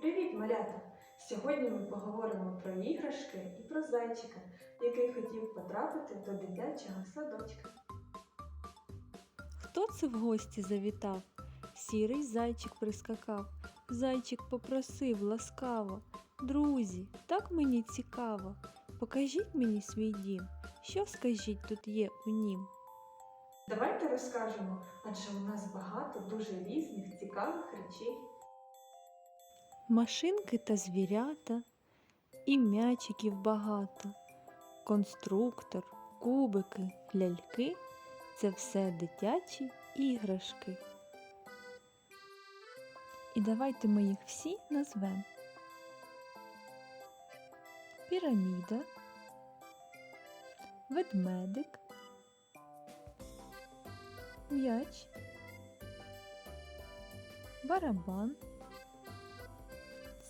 Привіт, малята! Сьогодні ми поговоримо про іграшки і про зайчика, який хотів потрапити до дитячого садочка. Хто це в гості завітав? Сірий зайчик прискакав. Зайчик попросив ласкаво. Друзі, так мені цікаво. Покажіть мені свій дім. Що скажіть тут є у нім? Давайте розкажемо, адже у нас багато дуже різних цікавих речей. Машинки та звірята, і м'ячиків багато. Конструктор, кубики, ляльки це все дитячі іграшки. І давайте ми їх всі назвемо. Піраміда, ведмедик, м'яч, барабан,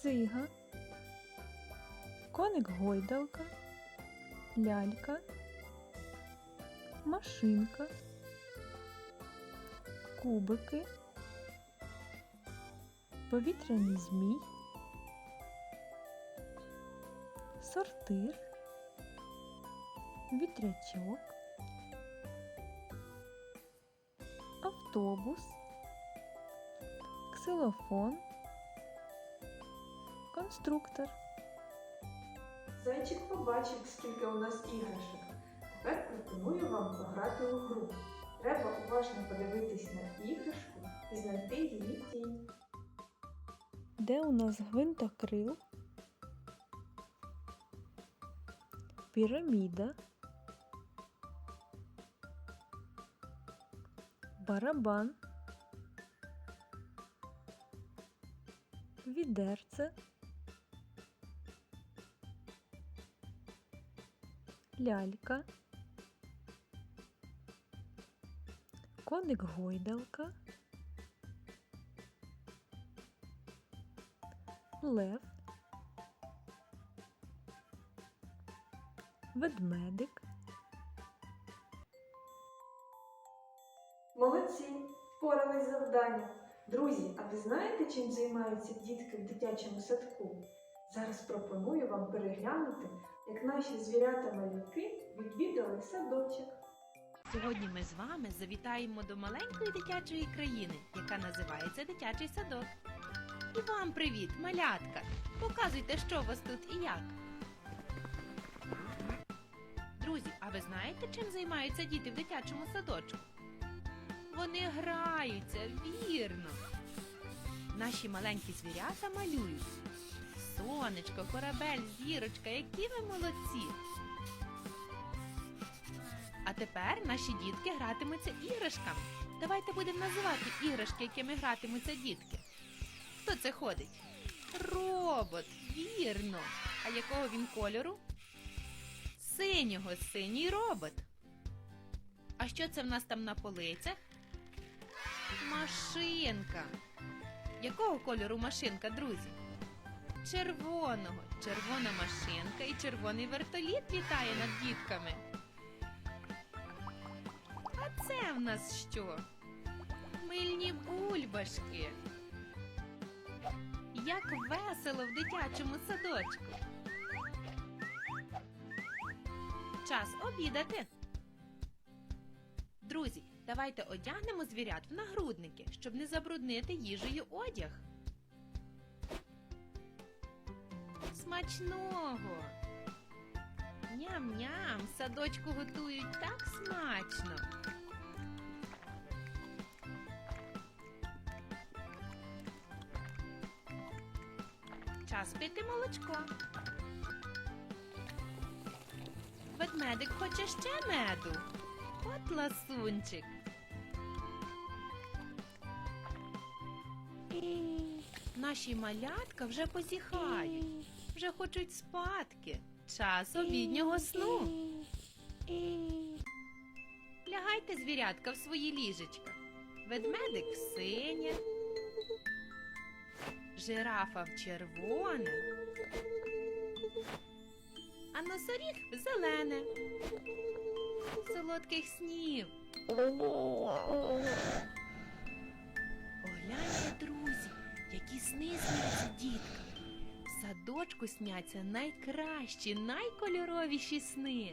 цига, коник гойдалка, лялька, машинка, кубики, повітряний змій, сортир, вітрячок, автобус, ксилофон, конструктор. Зайчик побачив, скільки у нас іграшок. Тепер пропоную вам пограти у гру. Треба уважно подивитись на іграшку і знайти її тінь. Де у нас гвинтокрил, піраміда, барабан, відерце, лялька, коник гойдалка. лев, ведмедик, Молодці! Впорались з завданням. Друзі, а ви знаєте, чим займаються дітки в дитячому садку? Зараз пропоную вам переглянути, як наші звірята-малюки відвідали садочок. Сьогодні ми з вами завітаємо до маленької дитячої країни, яка називається Дитячий садок. І вам привіт, малятка! Показуйте, що у вас тут і як. Друзі, а ви знаєте, чим займаються діти в дитячому садочку? Вони граються, вірно. Наші маленькі звірята малюють. Сонечко, корабель, зірочка, які ви молодці! А тепер наші дітки гратимуться іграшками. Давайте будемо називати іграшки, якими гратимуться дітки. Хто це ходить? Робот, вірно. А якого він кольору? Синього, синій робот. А що це в нас там на полицях? Машинка. Якого кольору машинка, друзі? Червоного. Червона машинка і червоний вертоліт літає над дітками. А це в нас що? Мильні бульбашки. Як весело в дитячому садочку. Час обідати. Друзі, давайте одягнемо звірят в нагрудники, щоб не забруднити їжею одяг. Смачного! Ням-ням, садочку готують так смачно. Час пити молочко. Ведмедик хоче ще меду. От ласунчик. Наші малятка вже позіхають, вже хочуть спадки. Час обіднього сну. Лягайте, звірятка, в свої ліжечка. Ведмедик в синє, жирафа в червоне, а носоріг в зелене. Солодких снів. Погляньте, друзі, які сни сняться діткам. Зайчику сняться найкращі, найкольоровіші сни.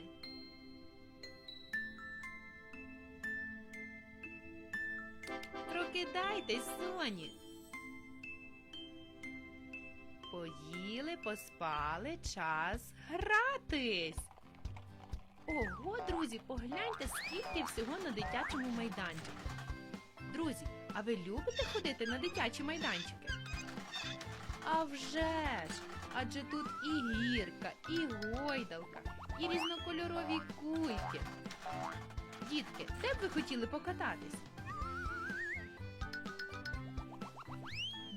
Прокидайтесь, соні. Поїли, поспали, час гратись. Ого, друзі, погляньте, скільки всього на дитячому майданчику. Друзі, а ви любите ходити на дитячі майданчики? А вже ж! Адже тут і гірка, і гойдалка, і різнокольорові кульки. Дітки, де б ви хотіли покататись?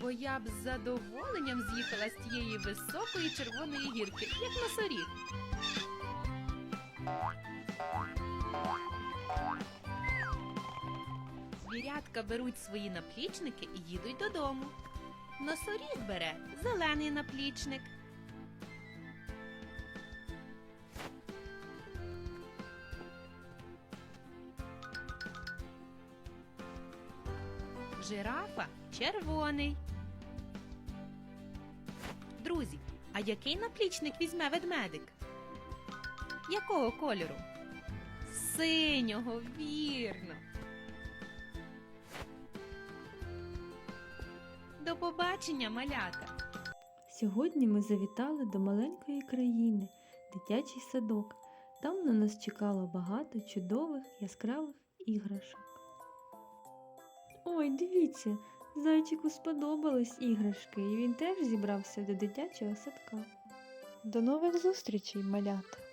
Бо я б з задоволенням з'їхала з тієї високої червоної гірки, як носоріг. Звірятка беруть свої наплічники і їдуть додому. Носоріг бере зелений наплічник. Жирафа червоний. Друзі, а який наплічник візьме ведмедик? Якого кольору? Синього, вірно. Побачення, малята! Сьогодні ми завітали до маленької країни, дитячий садок. Там на нас чекало багато чудових яскравих іграшок. Ой, дивіться, зайчику сподобались іграшки, і він теж зібрався до дитячого садка. До нових зустрічей, малята!